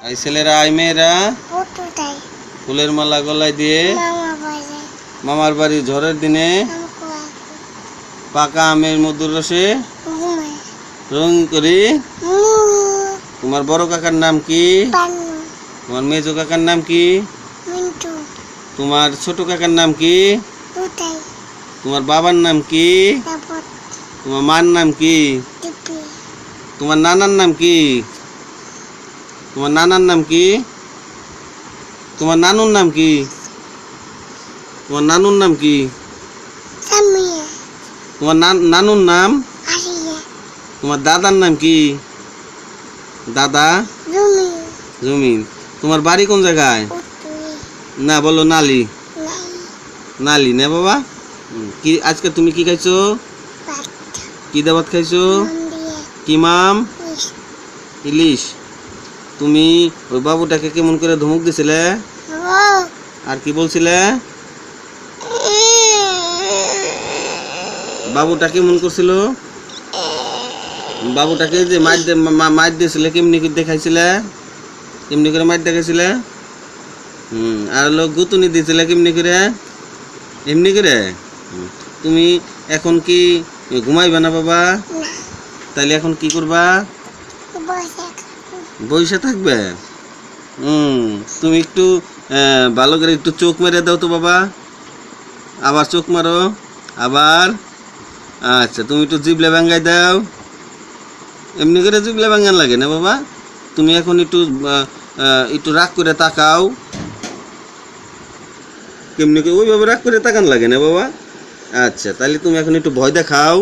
এই ছেলেরা আই মেয়েরা ফুলের মালা গলায় দিয়ে মামার বাড়ি। ঝড়ের দিনে পাকা আমের মধুর রসে রং করি। তোমার বড় কাকার নাম কি? তোমার মেজো কাকার নাম কি? তোমার ছোট কাকার নাম কি? তোমার বাবার নাম কি? তোমার মার নাম কি? তোমার নানার নাম কি? তোমার নানার নাম কি তোমার নানুর নাম কি তোমার নানুর নাম কি সামিয়ে তোমার নান- নানুর নাম আসিয়ে তোমার দাদার নাম কি দাদা রুমি জমিন তোমার বাড়ি কোন জায়গায় উতুই না বলো নালি নাই নালি না বাবা হুম, কি আজকে তুমি কি খাইছো পাট কি দাবাত খাইছো মন্দিরে কি মাম ইস ইলিশ তুমি ওই বাবুটাকে কেমন করে ধমক দিছিলে? আর কি বলছিলে? বাবুটা কেমন করছিল? বাবুটাকে যে মার মার দিয়েছিলে কেমনি দেখাইছিলে? কেমনি করে মার দেখাইছিলে? হুম আর লোক গুতুনি দিয়েছিলে কেমনি করে? এমনি করে? তুমি এখন কি ঘুমাইবে না বাবা? তাহলে এখন কি করবা? বসে থাকবে? হুম, তুমি একটু ভালো করে একটু চোখ মেরে দাও তো বাবা। আবার চোখ মারো, আবার। আচ্ছা তুমি একটু জিবলে ভাঙ্গাই দাও। এমনি করে জিবলে ভাঙ্গান লাগে না বাবা? তুমি এখন একটু একটু রাগ করে তাকাও। কেমনি ওইভাবে রাগ করে তাকান লাগে না বাবা? আচ্ছা তাহলে তুমি এখন একটু ভয় দেখাও।